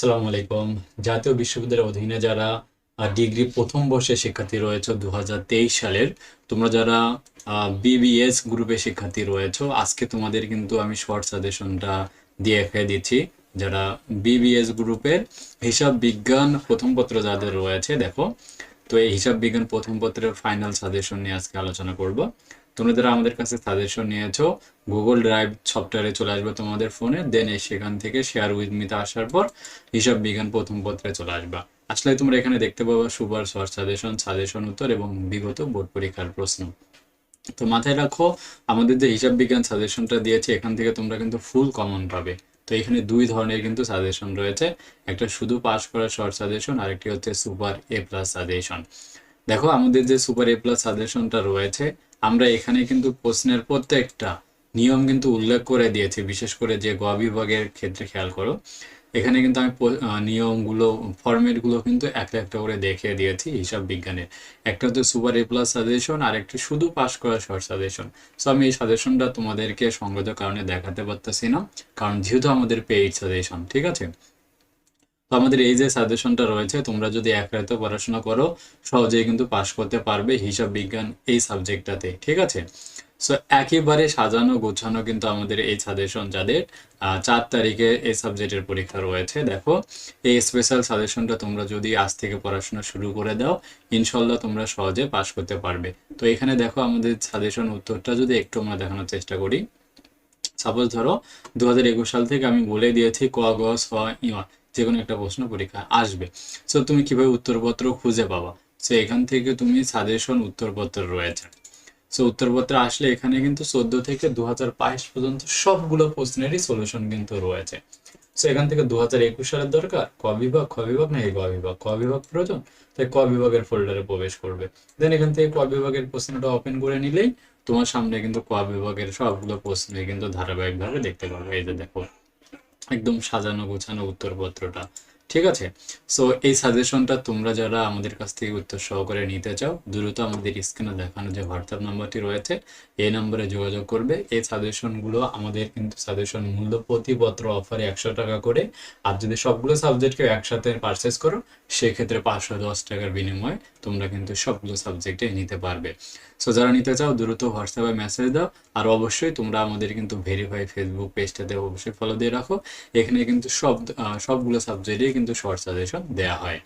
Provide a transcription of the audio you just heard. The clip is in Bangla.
আসসালামু আলাইকুম। জাতীয় বিশ্ববিদ্যালয়ের অধীনে যারা ডিগ্রি প্রথম বর্ষের শিক্ষার্থী রয়েছে দু সালের, তোমরা যারা বিবিএস গ্রুপের শিক্ষার্থী রয়েছে, আজকে তোমাদের কিন্তু আমি শর্ট সাজেশনটা দিয়ে রেখে দিচ্ছি। যারা বিবিএস গ্রুপের হিসাব বিজ্ঞান প্রথম পত্র যাদের রয়েছে, দেখো। তো এই হিসাব বিজ্ঞান প্রথম পত্রের ফাইনাল সাজেশন নিয়ে আজকে আলোচনা করব। তোমরা যারা আমাদের কাছে সাজেশন নিয়েছো গুগল ড্রাইভ সফটওয়্যারে চলে আসবে তোমাদের ফোনে দেন সেখান থেকে শেয়ার উইথ মিতে আসার পর হিসাব বিজ্ঞান প্রথম পত্রে চলে আসবা। আসলে তোমরা এখানে দেখতে পাবো সুপার শর্ট সাজেশন সাজেশন উত্তর এবং বিগত বোর্ড পরীক্ষার প্রশ্ন। তো মাথায় রাখো, আমাদের যে হিসাব বিজ্ঞান সাজেশনটা দিয়েছে, এখান থেকে তোমরা কিন্তু ফুল কমন পাবে। তো এখানে দুই ধরনের কিন্তু সাজেশন রয়েছে, একটা শুধু পাস করা শর্ট সাজেশন আরেকটি হচ্ছে সুপার এ প্লাস সাজেশন দেখো, আমাদের যে সুপার এ প্লাস সাজেশনটা রয়েছে আমরা এখানে কিন্তু প্রশ্নের প্রত্যেকটা নিয়ম কিন্তু উল্লেখ করে দিয়েছি, বিশেষ করে যে গ বিভাগের ক্ষেত্রে খেয়াল করো। এখানে কিন্তু আমি নিয়মগুলো, ফরম্যাটগুলো কিন্তু একটা একটা করে দেখিয়ে দিয়েছি হিসাব বিজ্ঞানের। একটা হচ্ছে সুপার এ প্লাস সাজেশন আর একটা শুধু পাস করা শর্ট সাজেশন। সো আমি এই সাজেশনটা তোমাদেরকে সঙ্গত কারণে দেখাতে পারতেছি না, কারণ যেহেতু আমাদের পেইড সাজেশন, ঠিক আছে? তো আমাদের এই যে সাজেশনটা রয়েছে, তোমরা যদি এক রাতে পড়াশোনা করো, সহজেই কিন্তু পাশ করতে পারবে হিসাব বিজ্ঞান এই সাবজেক্টটাতে ঠিক আছে? সো একেবারে সাজানো, গোছানো কিন্তু আমাদের এই সাজেশন যাদের। চার তারিখে এই সাবজেক্টের পরীক্ষা রয়েছে, দেখো। এই স্পেশাল সাজেশনটা তোমরা যদি আজ থেকে পড়াশোনা শুরু করে দাও ইনশাল্লাহ তোমরা সহজে পাশ করতে পারবে। তো এখানে দেখো আমাদের সাজেশন উত্তরটা যদি একটু আমরা দেখানোর চেষ্টা করি। সাপোজ ধরো দু সাল থেকে আমি বলে দিয়েছি ক, গ, স ইয়া যে কোনো একটা প্রশ্ন পরীক্ষা আসবে। সো তুমি কীভাবে উত্তরপত্র খুঁজে পাবা? সো এখান থেকে তুমি সাজেশন উত্তরপত্র রয়েছে। সো উত্তরপত্র আসলে এখানে কিন্তু চোদ্দ থেকে দু হাজার বাইশ পর্যন্ত সবগুলো প্রশ্নেরই সলিউশন কিন্তু রয়েছে। সো এখান থেকে দু হাজার একুশ সালের দরকার? ক বিভাগ? খ বিভাগ? না, এই গ বিভাগ। ক বিভাগ প্রয়োজন? তাই ক বিভাগের ফোল্ডারে প্রবেশ করবে। দেন এখান থেকে ক বিভাগের প্রশ্নটা ওপেন করে নিলেই তোমার সামনে কিন্তু ক বিভাগের সবগুলো প্রশ্নই কিন্তু ধারাবাহিকভাবে দেখতে পাবে। এই যে দেখো। একদম সাজানো গোছানো উত্তরপত্রটা। ঠিক আছে? সো এই সাজেশনটা তোমরা যারা আমাদের কাছ থেকে উত্তর সহকারে নিতে চাও, দ্রুত আমাদের স্ক্রিনে দেখানো যে হোয়াটসঅ্যাপ নাম্বারটি রয়েছে এই নম্বরে যোগাযোগ করবে। এই সাজেশনগুলো আমাদের কিন্তু সাজেশন মূল্য প্রতি পত্র অফারে একশো টাকা করে। আর যদি সবগুলো সাবজেক্টকে একসাথে পারচেস করো, সেক্ষেত্রে পাঁচশো দশ টাকার বিনিময়ে তোমরা কিন্তু সবগুলো সাবজেক্টে নিতে পারবে। সো যারা নিতে চাও, দ্রুত হোয়াটসঅ্যাপে মেসেজ দাও। আর অবশ্যই তোমরা আমাদের কিন্তু ভেরিফাই ফেসবুক পেজটাতে অবশ্যই ফলো দিয়ে রাখো। এখানে কিন্তু সব সবগুলো সাবজেক্টে কিন্তু শর্ট সাজেশন দেওয়া হয়।